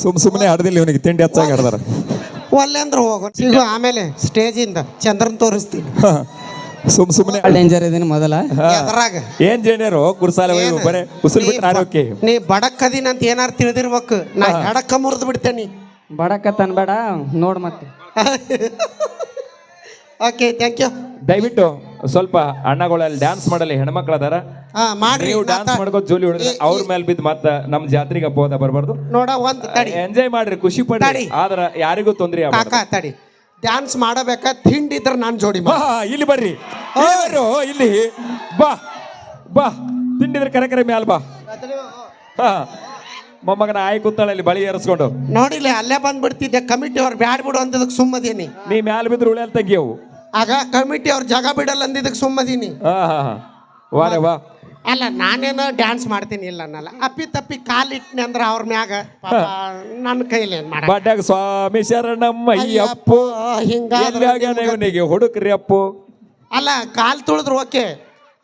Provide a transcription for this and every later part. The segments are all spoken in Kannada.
ಸುಮ್ ಸುಮ್ಮನೆ ಹಡ್ದಿಲ್ಲ ಇವನಿಗೆ ತಿಂಡಿ ಹೆಚ್ಚಾಗಿ ಹಡ್ದಾರ ಒಲ್ಲೆ ಅಂದ್ರೆ ಹೋಗು. ಸಿಗು ಆಮೇಲೆ ಸ್ಟೇಜಿಂದ ಚಂದ್ರನ್ ತೋರಿಸ್ತೀನಿ. ಸುಮ್ ಸುಮ್ಮನೆ ಡೇಂಜರ್ ಇದೀನಿ ಮೊದಲ? ಎದ್ರಾಗ ಏನ್ ಜೇನೇರು ಕುರ್ಸಾಲ? ಬರೇ ಉಸಿರು ನೀ ಬಿಟ್ಟು ಓಕೆ ನೀ ಬಡಕದಿನ ಅಂತ ಏನಾರು ತಿಳಿದಿರ್ಬೇಕು. ನಾ ಎಡಕ್ಕ ಮುರಿದು ಬಿಡ್ತೇನಿ. ಬಡಕ ತನ್ಬೇಡ ನೋಡ್ ಮತ್ತೆ. ಓಕೆ ಥ್ಯಾಂಕ್ ಯು ದಯವಿಟ್ಟು ಸ್ವಲ್ಪ ಅಣ್ಣಗಳಲ್ಲಿ ಡ್ಯಾನ್ಸ್ ಮಾಡಲಿ ಹೆಣ್ಮಕ್ಳು ಅದಾರ. ಹಾ ಮಾಡ್ರಿ. ನೀವು ಡ್ಯಾನ್ಸ್ ಮಾತಾ- ಮಾಡ್ಕೋ ಜೋಲಿ ಹೊಡೆದ್ರೆ ಅವ್ರ ಮೇಲೆ ಬಿದ್ದು ಮತ್ತ ನಮ್ ಜಾತ್ರೆಗೆ ಅಪ್ಪೋದ ಬರಬಾರ್ದು. ನೋಡ ಒಂದ್ ತಡಿ. ಎಂಜಾಯ್ ಮಾಡ್ರಿ ಖುಷಿ ಪಡ್ರಿ. ತಡಿ. ಆದ್ರ ಯಾರಿಗೂ ತೊಂದ್ರೆ ಕಾಕ ತಡಿ. ಡ್ಯಾನ್ಸ್ ಮಾಡಬೇಕ ತಿಂಡಿದ್ರ ನಾನ್ ಜೋಡಿ ಮಾಡ್- ಇಲ್ಲಿ ಬರ್ರಿ. ಇಲ್ಲಿ ಬರ್ರು, ಇಲ್ಲಿ. ಬಾ ಬಾ. ತಿಂಡಿದ್ರೆ ಕರೆ ಕರೆ ಮ್ಯಾಲ್ ಬಾ. ಹಾ. ಮೊಮ್ಮಗನ ಆಯ್ ಕೂತಾಳೆ ಇಲ್ಲಿ ಬಳಿ ಏರಿಸ್ಕೊಂಡು. ನೋಡಿಲ್ಲ ಅಲ್ಲೇ ಬಂದ್ಬಿಡ್ತಿದ್ದೆ. ಕಮಿಟಿ ಅವ್ರು ಬ್ಯಾಡ್ ಬಿಡು ಅಂದದಕ್ಕೆ ಸುಮ್ಮದೀನಿ. ನೀ ಮ್ಯಾಲ್ ಬಿದ್ರೆ ಉಳಿಯಲ್ ತೆಗಿಯವು. ಆಗ ಕಮಿಟಿ ಅವ್ರು ಜಾಗ ಬಿಡಲ್ಲ ಅಂದಿದ್ದಕ್ಕೆ ಸುಮ್ಮದೀನಿ. ಹಾ ಹಾ ಹಾ. ವಾರೆ ವಾ ಅಲ್ಲ ನಾನೇನೋ ಡ್ಯಾನ್ಸ್ ಮಾಡ್ತೀನಿ ಇಲ್ಲ ಅನ್ನಲ್ಲ. ಅಪ್ಪಿ ತಪ್ಪಿ ಕಾಲಿಟ್ನಿ ಅಂದ್ರೆ ಅವ್ರ ಮ್ಯಾಗ ಪಾಪ ನನ್ನ ಕೈಲಿ ಏನ್ ಮಾಡ ಬಡ್ಡಾಗ ಸ್ವಾಮಿ ಶರಣಮ್ಮ ಅಯ್ಯಪ್ಪು ಹಿಂಗಾದ್ರೆ ಇವನಿಗೆ ಹುಡುಕ್ರಿ ಅಪ್ಪು? ಅಲ್ಲ ಕಾಲ್ ತುಳಿದ್ರು ಓಕೆ.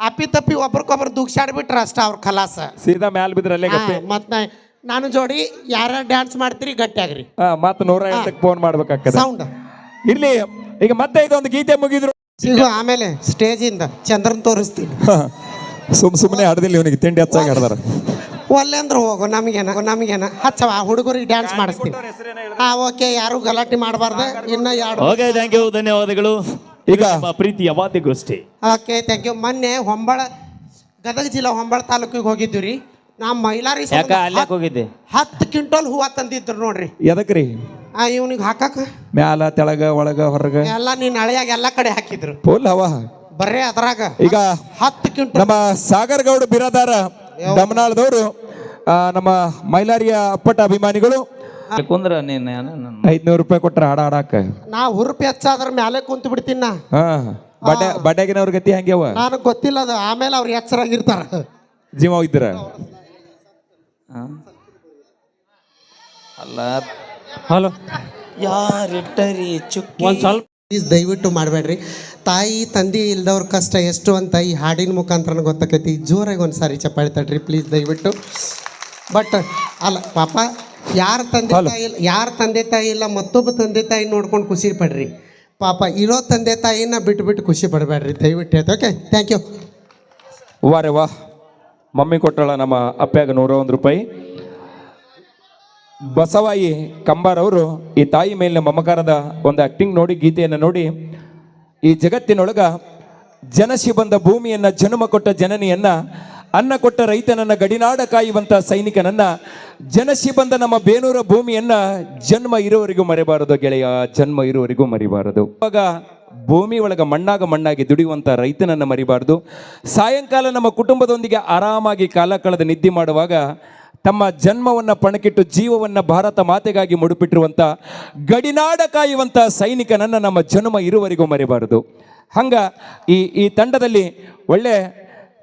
ಅಪ್ಪಿ ತಪ್ಪಿ ಒಬ್ರಿಗೊಬ್ರು ದುಗ್ಸಾಡ್ಬಿಟ್ರ ಅಷ್ಟ ಅವ್ರ ಕಲಾಸ ಸೀದಾ ಮ್ಯಾಲ್ ಬಿದ್ರ ಅಲ್ಲೇ ಗಪ್ಪೆ ಮತ್ ನಾ- ನಾನು ಜೋಡಿ ಯಾರ ಡ್ಯಾನ್ಸ್ ಮಾಡ್ತೀರಿ ಗಟ್ಟಿಯಾಗ್ರಿ. ಮತ್ತೆ ಮತ್ತ ನೂರ ಫೋನ್ ಮಾಡ್ಬೇಕಾಗ್ತದೆ. ಸೌಂಡ್ ಇರ್ಲಿ ಈಗ ಮತ್ತೆ ಇದೊಂದು ಗೀತೆ ಮುಗಿದ್ರು. ಸಿಗು ಆಮೇಲೆ ಸ್ಟೇಜಿಂದ ಚಂದ್ರನ್ ತೋರಿಸ್ತೀನಿ. ಸುಮ್ ಸುಮ್ಮನೆ ಆಡದಿಲ್ಲ ಇವನಿಗೆ ತಿಂಡಿ ಹೆಚ್ಚಾಗಿ ಆಡದಾರ. ಒಲ್ಲೆ ಅಂದ್ರೆ ಹೋಗು ನಮಗೇನ ನಮಗೇನ. ಹಚ್ಚವ ಆ ಹುಡುಗರಿಗೆ ಡ್ಯಾನ್ಸ್ ಮಾಡಿಸ್ತೀವಿ ಹಾ ಓಕೆ ಯಾರು ಗಲಾಟೆ ಮಾಡಬಾರ್ದು ಇನ್ನ ಯಾರು ಓಕೆ ಥ್ಯಾಂಕ್ ಯು ಧನ್ಯವಾದಗಳು. ಈಗ ನಮ್ಮ ಪ್ರೀತಿಯ ವಾದ್ಯಗೋಷ್ಠಿ. ಓಕೆ ಥ್ಯಾಂಕ್ ಯು ಮೊನ್ನೆ ಹೊಂಬಳ ಗದಗ ಜಿಲ್ಲಾ ಹೊಂಬಳ ತಾಲೂಕಿಗೆ ಹೋಗಿದ್ವಿ ರೀ. ನಾ ಮೈಲಾರಿ ಯಾಕ ಅಲ್ಲಿ ಹೋಗಿದ್ದೆ? ಹತ್ತು ಕ್ವಿಂಟಲ್ ಹೂವ ತಂದಿದ್ರು ನೋಡ್ರಿ. ಎದಕ್ರಿ ಆ ಇವ್ನಿಗೆ ಹಾಕಕ ಮ್ಯಾಲ ತೆಳಗ ಒಳಗ ಹೊರಗ? ಎಲ್ಲ ನೀನ್ ಹಳೆಯಾಗ ಎಲ್ಲ ಕಡೆ ಹಾಕಿದ್ರು. ಫುಲ್ ಹವ. ಬರ್ರೇ ಅದ್ರಾಗ. ಈಗ ಹತ್ತು ಕ್ವಿಂಟಲ್. ನಮ್ಮ ಸಾಗರ್ ಗೌಡ ಬಿರಾದಾರ ದಮನಾಳದವರು ನಮ್ಮ ಮೈಲಾರಿಯ ಅಪ್ಪಟ ಅಭಿಮಾನಿಗಳು. ಕುಂದ್ರ ನೀನು ನನ್ನ ಐದ್ನೂರು ರೂಪಾಯಿ ಕೊಟ್ರ ಹಾಡ ಹಾಡಾಕ. ನಾ ಹುರುಪಿ ಹೆಚ್ಚಾದ್ರ ಮ್ಯಾಲೆ ಕುಂತು ಬಿಡ್ತೀನಿ ನಾ. ಹಾ ಬಡ ಬಡ್ಡೆಗಿನವ್ರ ಗತಿ ಹಂಗ್ಯವ ನನಗೆ ಗೊತ್ತಿಲ್ಲ ಅದು ಆಮೇಲೆ ಅವ್ರು ಎಚ್ಚರಾಗಿರ್ತಾರ. ಜೀವ ಇದ್ರ. ಅಲ್ಲ. ಹಲೋ ಯಾರಿಟ್ಟರಿ ಚುಕ್ಕಿ? ಒಂದ್ ಸ್ವಲ್ಪ ಪ್ಲೀಸ್ ದಯವಿಟ್ಟು ಮಾಡಬೇಡ್ರಿ. ತಾಯಿ ತಂದೆ ಇಲ್ದವ್ರ ಕಷ್ಟ ಎಷ್ಟು ಅಂತ ಈ ಹಾಡಿನ ಮುಖಾಂತರ ಗೊತ್ತಾಕೈತಿ ಜೋರಾಗಿ ಒಂದು ಸಾರಿ ಚಪ್ಪಾಳಿ ತಡ್ರಿ ಪ್ಲೀಸ್ ದಯವಿಟ್ಟು. ಬಟ್ ಅಲ್ಲ ಪಾಪ ಯಾರ ತಂದೆ ತಾಯಿ ಇಲ್ಲ ಯಾರ ತಂದೆ ತಾಯಿ ಇಲ್ಲ ಮತ್ತೊಬ್ಬ ತಂದೆ ತಾಯಿ ನೋಡ್ಕೊಂಡು ಖುಷಿ ಪಡ್ರಿ. ಪಾಪ ಇರೋ ತಂದೆ ತಾಯಿನ ಬಿಟ್ಟು ಬಿಟ್ಟು ಖುಷಿ ಪಡಬೇಡ್ರಿ ದಯವಿಟ್ಟು ಹೇಳ್ತೆ ಓಕೆ ಥ್ಯಾಂಕ್ ಯು ವಾರೆ ವಾ. ಮಮ್ಮಿ ಕೊಟ್ಟಳ ನಮ್ಮ ಅಪ್ಪ್ಯಾಗ ನೂರ ಒಂದು ರೂಪಾಯಿ. ಬಸವಾಯಿ ಕಂಬಾರವರು ಈ ತಾಯಿ ಮೇಲಿನ ಮಮಕಾರದ ಒಂದು ಆಕ್ಟಿಂಗ್ ನೋಡಿ, ಗೀತೆಯನ್ನು ನೋಡಿ, ಈ ಜಗತ್ತಿನೊಳಗ ಜನಸಿ ಬಂದ ಭೂಮಿಯನ್ನು ಜನ್ಮ ಕೊಟ್ಟ ಜನನಿಯನ್ನ, ಅನ್ನ ಕೊಟ್ಟ ರೈತನನ್ನ ಗಡಿನಾಡ ಕಾಯುವಂತ ಸೈನಿಕನನ್ನ ಜನಸಿ ಬಂದ ನಮ್ಮ ಬೇನೂರ ಭೂಮಿಯನ್ನ ಜನ್ಮ ಇರುವವರಿಗೂ ಮರಿಬಾರದು ಗೆಳೆಯ, ಜನ್ಮ ಇರುವವರಿಗೂ ಮರಿಬಾರದು. ಇವಾಗ ಭೂಮಿ ಒಳಗ ಮಣ್ಣಾಗ ಮಣ್ಣಾಗಿ ದುಡಿಯುವಂತ ರೈತನನ್ನ ಮರಿಬಾರದು. ಸಾಯಂಕಾಲ ನಮ್ಮ ಕುಟುಂಬದೊಂದಿಗೆ ಆರಾಮಾಗಿ ಕಾಲ ಕಳೆದ ನಿದ್ದೆ ಮಾಡುವಾಗ ತಮ್ಮ ಜನ್ಮವನ್ನು ಪಣಕಿಟ್ಟು ಜೀವವನ್ನು ಭಾರತ ಮಾತೆಗಾಗಿ ಮುಡುಪಿಟ್ಟಿರುವಂಥ ಗಡಿನಾಡ ಕಾಯುವಂಥ ಸೈನಿಕನನ್ನು ನಮ್ಮ ಜನ್ಮ ಇರುವರೆಗೂ ಮರಿಬಾರದು. ಹಂಗ ಈ ಈ ತಂಡದಲ್ಲಿ ಒಳ್ಳೆ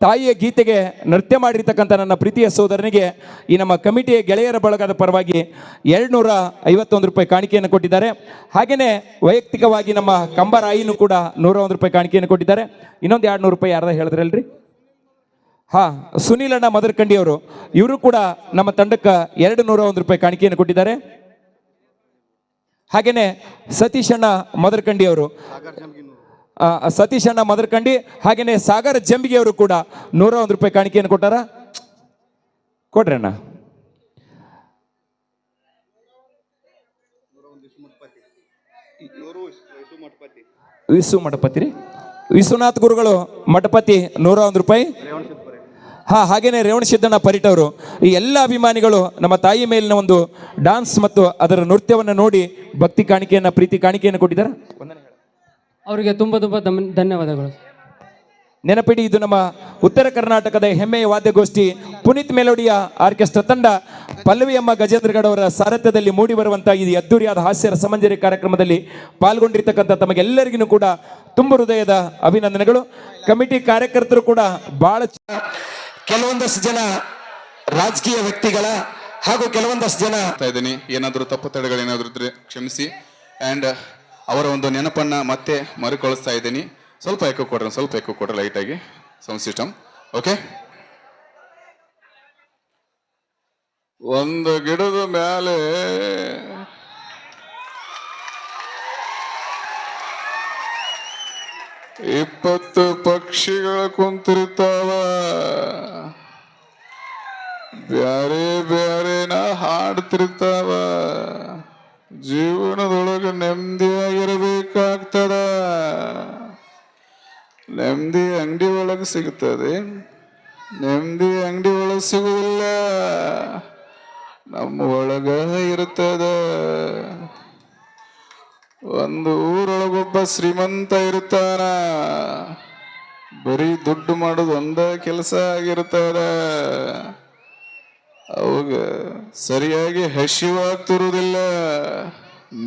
ತಾಯಿಯ ಗೀತೆಗೆ ನೃತ್ಯ ಮಾಡಿರ್ತಕ್ಕಂಥ ನನ್ನ ಪ್ರೀತಿಯ ಸೋದರನಿಗೆ ಈ ನಮ್ಮ ಕಮಿಟಿಯ ಗೆಳೆಯರ ಬಳಗದ ಪರವಾಗಿ ಎರಡುನೂರ ಐವತ್ತೊಂದು ರೂಪಾಯಿ ಕಾಣಿಕೆಯನ್ನು ಕೊಟ್ಟಿದ್ದಾರೆ. ಹಾಗೆಯೇ ವೈಯಕ್ತಿಕವಾಗಿ ನಮ್ಮ ಕಂಬರಾಯಿನೂ ಕೂಡ ನೂರ ಒಂದು ರೂಪಾಯಿ ಕಾಣಿಕೆಯನ್ನು ಕೊಟ್ಟಿದ್ದಾರೆ. ಇನ್ನೊಂದು ಎರಡು ನೂರು ರೂಪಾಯಿ ಯಾರ್ದ ಹೇಳಿದ್ರಲ್ರಿ? ಹಾ, ಸುನೀಲ್ ಅಣ್ಣ ಮದರ್ಕಂಡಿ ಅವರು ಇವರು ಕೂಡ ನಮ್ಮ ತಂಡಕ್ಕೆ ಎರಡು ನೂರ ಒಂದು ರೂಪಾಯಿ ಕಾಣಿಕೆಯನ್ನು ಕೊಟ್ಟಿದ್ದಾರೆ. ಹಾಗೇನೆ ಸತೀಶ್ ಅಣ್ಣ ಮದರ್ಕಂಡಿ ಅವರು ಸತೀಶ್ ಅಣ್ಣ ಮದರ್ಕಂಡಿ ಹಾಗೇನೆ ಸಾಗರ ಜಂಬಿಗೆ ಅವರು ಕೂಡ ನೂರ ಒಂದು ರೂಪಾಯಿ ಕಾಣಿಕೆಯನ್ನು ಕೊಟ್ಟಾರ. ಕೊಡ್ರಿ ಅಣ್ಣ. ವಿಸು ಮಠಪತಿ ರೀ ವಿಶ್ವನಾಥ್ ಗುರುಗಳು ಮಠಪತಿ ನೂರ ಒಂದು ರೂಪಾಯಿ. ಹಾ ಹಾಗೇನೆ ರೇವಣ ಸಿದ್ದಣ್ಣ ಪರಿಟವರು ಅವರು ಈ ಎಲ್ಲ ಅಭಿಮಾನಿಗಳು ನಮ್ಮ ತಾಯಿ ಮೇಲಿನ ಒಂದು ಡಾನ್ಸ್ ಮತ್ತು ಅದರ ನೃತ್ಯವನ್ನು ನೋಡಿ ಭಕ್ತಿ ಕಾಣಿಕೆಯನ್ನು ಪ್ರೀತಿ ಕಾಣಿಕೆಯನ್ನು ಕೊಟ್ಟಿದ್ದಾರೆ? ಅವರಿಗೆ ತುಂಬ ತುಂಬ ಧನ್ಯವಾದಗಳು. ನೆನಪಿಡಿ ಇದು ನಮ್ಮ ಉತ್ತರ ಕರ್ನಾಟಕದ ಹೆಮ್ಮೆಯ ವಾದ್ಯಗೋಷ್ಠಿ ಪುನೀತ್ ಮೆಲೋಡಿಯ ಆರ್ಕೆಸ್ಟ್ರಾ ತಂಡ ಪಲ್ಲವಿಯಮ್ಮ ಗಜೇಂದ್ರಗಡ ಅವರ ಸಾರಥ್ಯದಲ್ಲಿ ಮೂಡಿ ಬರುವಂತಹ ಈ ಅದ್ದೂರಿಯಾದ ಹಾಸ್ಯ ಸಮಂಜರಿ ಕಾರ್ಯಕ್ರಮದಲ್ಲಿ ಪಾಲ್ಗೊಂಡಿರ್ತಕ್ಕಂಥ ತಮಗೆಲ್ಲರಿಗೂ ಕೂಡ ತುಂಬ ಹೃದಯದ ಅಭಿನಂದನೆಗಳು. ಕಮಿಟಿ ಕಾರ್ಯಕರ್ತರು ಕೂಡ ಬಹಳ ಚ- ಕೆಲವೊಂದಷ್ಟು ಜನ ರಾಜಕೀಯ ವ್ಯಕ್ತಿಗಳ ಹಾಗೂ ಕೆಲವೊಂದಷ್ಟು ಜನ ಇದ್ದೀನಿ. ಏನಾದರೂ ತಪ್ಪು ತಡೆಗಳೇನಾದರೂ ಇದ್ರೆ ಕ್ಷಮಿಸಿ. ಆ್ಯಂಡ್ ಅವರ ಒಂದು ನೆನಪನ್ನು ಮತ್ತೆ ಮರುಕಳಿಸ್ತಾ ಇದ್ದೀನಿ. ಸ್ವಲ್ಪ ಎಕ್ಕು ಕೊಡ್ರಿ, ಸ್ವಲ್ಪ ಎಕ್ಕು ಕೊಡ್ರಿ ಲೈಟಾಗಿ ಸೌಂಡ್ ಸಿಸ್ಟಮ್ ಓಕೆ ಒಂದು ಗಿಡದ ಮೇಲೆ ಇಪ್ಪತ್ತು ಪಕ್ಷಿಗಳು ಕುಂತಿರ್ತಾವ ಬ್ಯಾರೆ ಬ್ಯಾರೇನ ಹಾಡ್ತಿರ್ತಾವ ಜೀವನದೊಳಗೆ ನೆಮ್ಮದಿಯಾಗಿರಬೇಕಾಗ್ತದ. ನೆಮ್ಮದಿ ಅಂಗಡಿ ಒಳಗೆ ಸಿಗ್ತದೆ ನೆಮ್ಮದಿ ಅಂಗಡಿ ಒಳಗೆ ಸಿಗುವುದಿಲ್ಲ. ನಮ್ಮ ಒಳಗ ಇರ್ತದ ಒಂದು ಊರೊಳಗೊಬ್ಬ ಶ್ರೀಮಂತ ಇರ್ತಾನ ಬರೀ ದುಡ್ಡು ಮಾಡೋದು ಒಂದೇ ಕೆಲಸ ಆಗಿರ್ತಾರ ಅವಾಗ ಸರಿಯಾಗಿ ಹಸಿವಾಗ್ತಿರುವುದಿಲ್ಲ,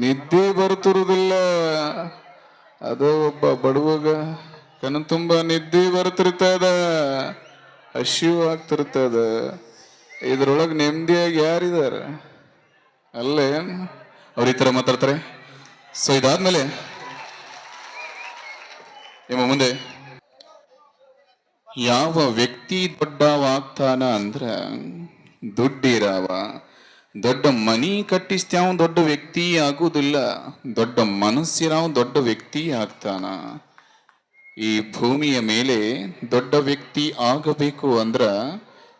ನಿದ್ದೆ ಬರ್ತಿರುವುದಿಲ್ಲ ಅದು ಒಬ್ಬ ಬಡವಗ ಕಣ್ಣು ತುಂಬ ನಿದ್ದೆ ಬರ್ತಿರ್ತದ ಹಸಿವು ಆಗ್ತಿರ್ತದ ಇದ್ರೊಳಗೆ ನೆಮ್ಮದಿಯಾಗಿ ಯಾರಿದಾರ ಅಲ್ಲೇ ಅವ್ರ ಈ ಥರ ಮಾತಾಡ್ತಾರೆ? ಸೊ ಇದಾದ್ಮೇಲೆ ನಿಮ್ಮ ಮುಂದೆ ಯಾವ ವ್ಯಕ್ತಿ ದೊಡ್ಡವಾಗ್ತಾನ ಅಂದ್ರ ದುಡ್ಡಿರವ. ದೊಡ್ಡ ಮನಿ ಕಟ್ಟಿಸ್ತ್ಯಾವ ದೊಡ್ಡ ವ್ಯಕ್ತಿ ಆಗುದಿಲ್ಲ. ದೊಡ್ಡ ಮನಸ್ಸಿರಾವ ದೊಡ್ಡ ವ್ಯಕ್ತಿ ಆಗ್ತಾನ. ಈ ಭೂಮಿಯ ಮೇಲೆ ದೊಡ್ಡ ವ್ಯಕ್ತಿ ಆಗಬೇಕು ಅಂದ್ರ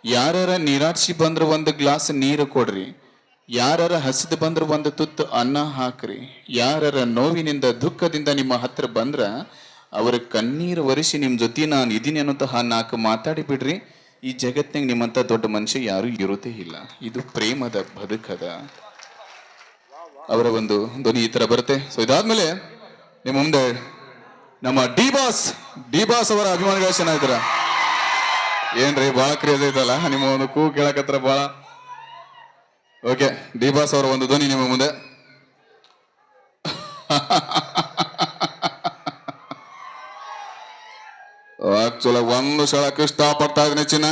ಯಾರ ನಿರಾಶಿ ಬಂದ್ರ ಒಂದು ಗ್ಲಾಸ್ ನೀರು ಕೊಡ್ರಿ. ಯಾರ ಹಸಿದು ಬಂದ್ರ ಒಂದು ತುತ್ತು ಅನ್ನ ಹಾಕ್ರಿ. ಯಾರರ ನೋವಿನಿಂದ ದುಃಖದಿಂದ ನಿಮ್ಮ ಹತ್ರ ಬಂದ್ರ, ಅವರ ಕಣ್ಣೀರು ಒರೆಸಿ ನಿಮ್ಮ ಜೊತೆ ನಾನು ಇದೀನಿ ಅನ್ನೋಂತಹ ನಾಲ್ಕು ಮಾತಾಡಿ ಬಿಡ್ರಿ. ಈ ಜಗತ್ತಿನಾಗ ನಿಮ್ಮಂತ ದೊಡ್ಡ ಮನುಷ್ಯ ಯಾರು ಇರೋದೇ ಇಲ್ಲ. ಇದು ಪ್ರೇಮದ ಬದುಕದ. ಅವರ ಒಂದು ಧ್ವನಿ ಈ ತರ ಬರುತ್ತೆ. ಸೊ ಇದಾದ್ಮೇಲೆ ನಿಮ್ಮ ಮುಂದೆ ನಮ್ಮ ಡಿ ಬಾಸ್ ಡಿ ಬಾಸ್ ಅವರ ಅಭಿಮಾನಿಗಳು ಚೆನ್ನಾಗಿದ್ದೀರ ಏನ್ರಿ ಬಹಳ ಕ್ರೇಜ್ ಐತಲ್ಲ? ನಿಮ್ಮ ಒಂದು ಕೂ ಕೇಳಕತ್ರ ಬಹಳ ಓಕೆ, ದೀಪಾಸ್ ಅವರ ಒಂದು ಧ್ವನಿ ನಿಮ್ಮ ಮುಂದೆ. ಆಕ್ಚುಲಿ ಒಂದು ಸಳಕ್ಕೆ ಇಷ್ಟಪಡ್ತಾ ಇದ್ದೀನಿ ಚಿನ್ನ.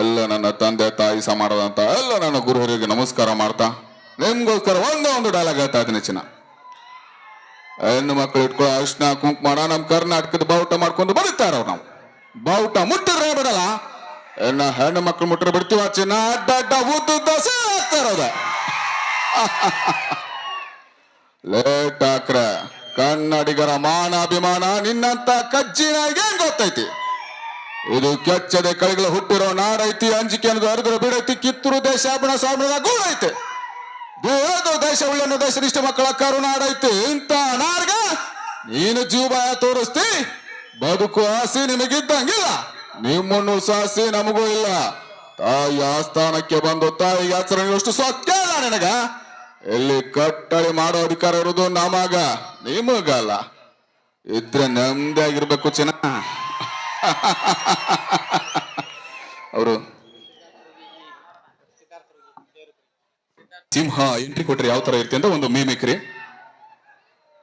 ಎಲ್ಲ ನನ್ನ ತಂದೆ, ತಾಯಿ ಸಮಾನದಂತ ಎಲ್ಲ ನನ್ನ ಗುರುಹರಿಗೆ ನಮಸ್ಕಾರ ಮಾಡ್ತಾ, ನಿಮ್ಗೋಸ್ಕರ ಒಂದೇ ಒಂದು ಡೈಲಾಗ್ ಹೇಳ್ತಾ ಇದ್ದೀನಿ ಚಿನ್ನ. ಹೆಣ್ಣು ಮಕ್ಕಳು ಇಟ್ಕೊಳ್ಳೋ ಅರ್ಶನ ಕುಂಕುಮಾಡ ನಮ್ಮ ಕರ್ನಾಟಕದ ಬಾವುಟ ಮಾಡ್ಕೊಂಡು ಬರುತ್ತಾರ ನಾವು. ಬಾವುಟ ಮುಟ್ಟಿದ್ರೆ ಬಿಡಲ್ಲ ಹೆಣ್ಣ ಹೆಣ್ಣು ಮಕ್ಕಳು ಮುಟ್ಟರೆ ಬಿಡ್ತೀವ ಚಿನ್ನ ಅಡ್ಡ ಅಡ್ಡ ದಸ ಸೇರ್ತಾರದ ಲೇಟ್ ಹಾಕ್ರ ಕನ್ನಡಿಗರ ಮಾನ ಅಭಿಮಾನ ನಿನ್ನಂತ ಕಜ್ಜಿನಾಗೆ ಗೊತ್ತೈತಿ? ಇದು ಕೆಚ್ಚದೆ ಕೈಗಳು ಹುಟ್ಟಿರೋ ನಾಡೈತಿ, ಅಂಜಿಕೆ ಅನ್ನೋದು ಅರಿದ್ರು ಬಿಡೈತಿ, ಕಿತ್ತೂರು ದೇಶ ಬಣ ಸಾವಿರದ ಐತೆ ಬೇರೆ ದೇಶ ಉಳ್ಳನ್ನು ಇಷ್ಟ ಮಕ್ಕಳ ಕರುನಾಡೈತಿ ಇಂತ ನಾಡ್ಗ ನೀನು ಜೀವ ತೋರಿಸ್ತಿ, ಬದುಕು ಆಸೆ ನಿಮಗಿದ್ದಂಗಿಲ್ಲ. ನಿಮ್ಮನ್ನು ಸಾಸಿ ನಮಗೂ ಇಲ್ಲ. ತಾಯಿ ಆಸ್ಥಾನಕ್ಕೆ ಬಂದು ತಾಯಿಗೆ ಆಚರಣೆಯಷ್ಟು ಸೊಕ್ಕ ನಿನಗ? ಎಲ್ಲಿ ಕಟ್ಟಳಿ ಮಾಡೋ ಅಧಿಕಾರ ಇರೋದು ನಮಗ, ನಿಮಗಲ್ಲ. ಇದ್ರೆ ನೆಮ್ಮದಿಯಾಗಿರ್ಬೇಕು ಚಿನ್ನ. ಅವರು, ಸಿಂಹ ಎಂಟ್ರಿ ಕೊಟ್ರೆ ಯಾವ ತರ ಇರುತ್ತೆ ಅಂತ ಒಂದು ಮೀಮಿಕ್ರಿ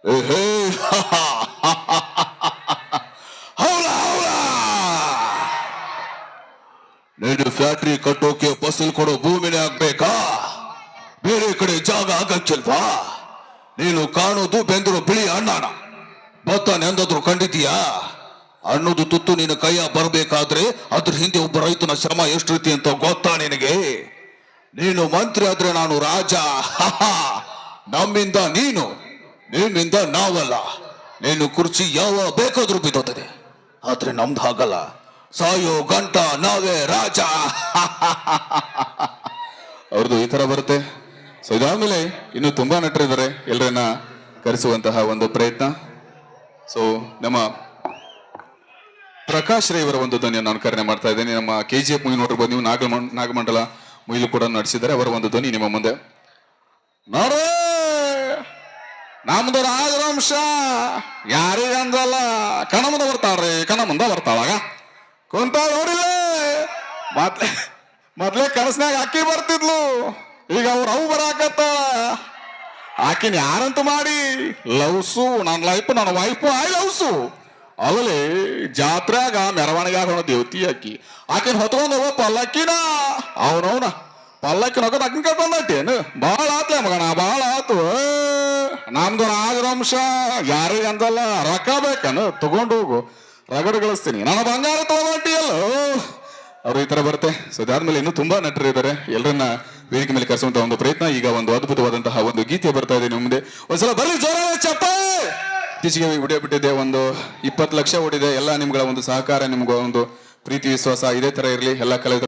ಏಹೇ, ಹೌಲ, ಹೌಲ. ನೀನು ಫ್ಯಾಕ್ಟ್ರಿ ಕಟ್ಟೋಕೆ ಫಸಲ್ ಕೊಡೋ ಭೂಮಿನೇ ಆಗ್ಬೇಕಾ? ಬೇರೆ ಕಡೆ ಜಾಗ ಆಗಕ್ಕಿಲ್ವಾ ನೀನು ಕಾಣೋದು ಬೆಂದಿರೋ ಬಿಳಿ ಅಣ್ಣಾಣ ಭತ್ತ ನೆಂದಾದ್ರು ಕಂಡಿದ್ದೀಯಾ? ಅನ್ನೋದು ತುತ್ತು ನಿನ್ನ ಕೈಯ ಬರಬೇಕಾದ್ರೆ ಅದ್ರ ಹಿಂದೆ ಒಬ್ಬ ರೈತನ ಶ್ರಮ ಎಷ್ಟು ರೀತಿ ಅಂತ ಗೊತ್ತಾ ನಿನಗೆ? ನೀನು ಮಂತ್ರಿ ಆದ್ರೆ ನಾನು ರಾಜ. ನಮ್ಮಿಂದ ನೀನು ನಿಮ್ಮಿಂದ ನಾವಲ್ಲ. ನೀನು ಕುರ್ಚಿ ಯಾವ ಬೇಕಾದ್ರೂ ಬಿದ್ದೋತದೆ ಆದ್ರೆ ನಮ್ದು ಹಾಗಲ್ಲ. ಸಾಯೋ ಗಂಟ ಅವ್ರದ್ದು ಈ ತರ ಬರುತ್ತೆ. ಸೊ ಇದಾದ್ಮೇಲೆ ಇನ್ನು ತುಂಬಾ ನಟರಿದ್ದಾರೆ. ಎಲ್ಲರನ್ನ ಕರೆಸುವಂತಹ ಒಂದು ಪ್ರಯತ್ನ. ಸೊ ನಮ್ಮ ಪ್ರಕಾಶ್ ರೈ ಇವರ ಒಂದು ಧ್ವನಿಯನ್ನು ನಾನು ಕರೆ ಮಾಡ್ತಾ ಇದ್ದೇನೆ. ನಮ್ಮ ಕೆ ಜಿ ಎಫ್ ಮೂವಿ ನೋಡಿರ್ಬೋದು ನೀವು. ನಾಗಮ ನಾಗಮಂಡಲ ಮೂವಿಲು ಕೂಡ ನಡೆಸಿದ್ದಾರೆ ಅವರ ಒಂದು ಧ್ವನಿ ನಿಮ್ಮ ಮುಂದೆ. ನಮ್ದು ರಾಜವಂಶ. ಯಾರಿಗಂದಲ್ಲ ಕಣ ಮುಂದೆ ಬರ್ತಾಳ್ರಿ. ಕಣ ಮುಂದೆ ಬರ್ತಾಳಾಗ? ಕುಂತಾಳ ನೋಡಿಲ್ಲ ಮೊದ್ಲೇ ಮೊದ್ಲೇ ಕನಸ್ನ್ಯಾಗ ಅಕ್ಕಿ ಬರ್ತಿದ್ಲು. ಈಗ ಅವ್ರ ಅವು ಬರಾಕತ್ತ. ಆಕಿನ ಯಾರಂತ ಮಾಡಿ ಲವ್ಸು ನನ್ನ ಲೈಫ್ ನನ್ನ ವೈಫ್ ಐ ಲವ್ಸು ಅವಲೇ ಜಾತ್ರೆಗ ಮೆರವಣಿಗೆ ಆಗೋಣ ದೇವತಿ ಆಕಿ ಆಕಿನ ಹೊತ್ಕೊಂಡು ಹೋಗೋ ಪಲ್ಲಕ್ಕಿನ. ಅವನವನ ಪಲ್ಲಕ್ಕಿನ ಹೋಗೋದು ಆಕಿನ ಏನು? ಭಾಳ ಆತ್ಲೆ ಮಗನ, ಭಾಳ ಆತು. ನಮ್ದು ರಾಜವಂಶ ಯಾರಿಗೆ ಅಂದಲ್ಲ, ರೊಕ್ಕ ಬೇಕನು? ತಗೊಂಡು ಹೋಗು. ರಗಡ್ ಗಳಿಸ್ತೀನಿ. ನನ್ನ ಬಂಗಾರ ತಗೊಂಡಿಯಲ್ಲೋ ಅವರು ಈ ತರ ಬರುತ್ತೆ. ಸೊ ಅದಾದ್ಮೇಲೆ ಇನ್ನೂ ತುಂಬಾ ನಟರು ಇದ್ದಾರೆ. ಎಲ್ಲರನ್ನ ವೇದಿಕೆ ಮೇಲೆ ಕರೆಸುವಂತ ಒಂದು ಪ್ರಯತ್ನ. ಈಗ ಒಂದು ಅದ್ಭುತವಾದಂತಹ ಒಂದು ಗೀತೆ ಬರ್ತಾ ಇದೆ ನಿಮ್ಮ ಮುಂದೆ. ಒಂದ್ಸಲ ಬರ್ಲಿ ಜೋರ ಚಪ್ಪ ಇತ್ತೀಚೆಗೆ ವಿಡಿಯೋ ಬಿಟ್ಟಿದೆ ಒಂದು ಇಪ್ಪತ್ತು ಲಕ್ಷ ಓಡಿದೆ. ಎಲ್ಲ ನಿಮ್ಗಳ ಒಂದು ಸಹಕಾರ, ನಿಮ್ಗೆ ಒಂದು ಪ್ರೀತಿ, ವಿಶ್ವಾಸ ಇದೇ ತರ ಇರಲಿ. ಎಲ್ಲ ಕಲಾವಿದರು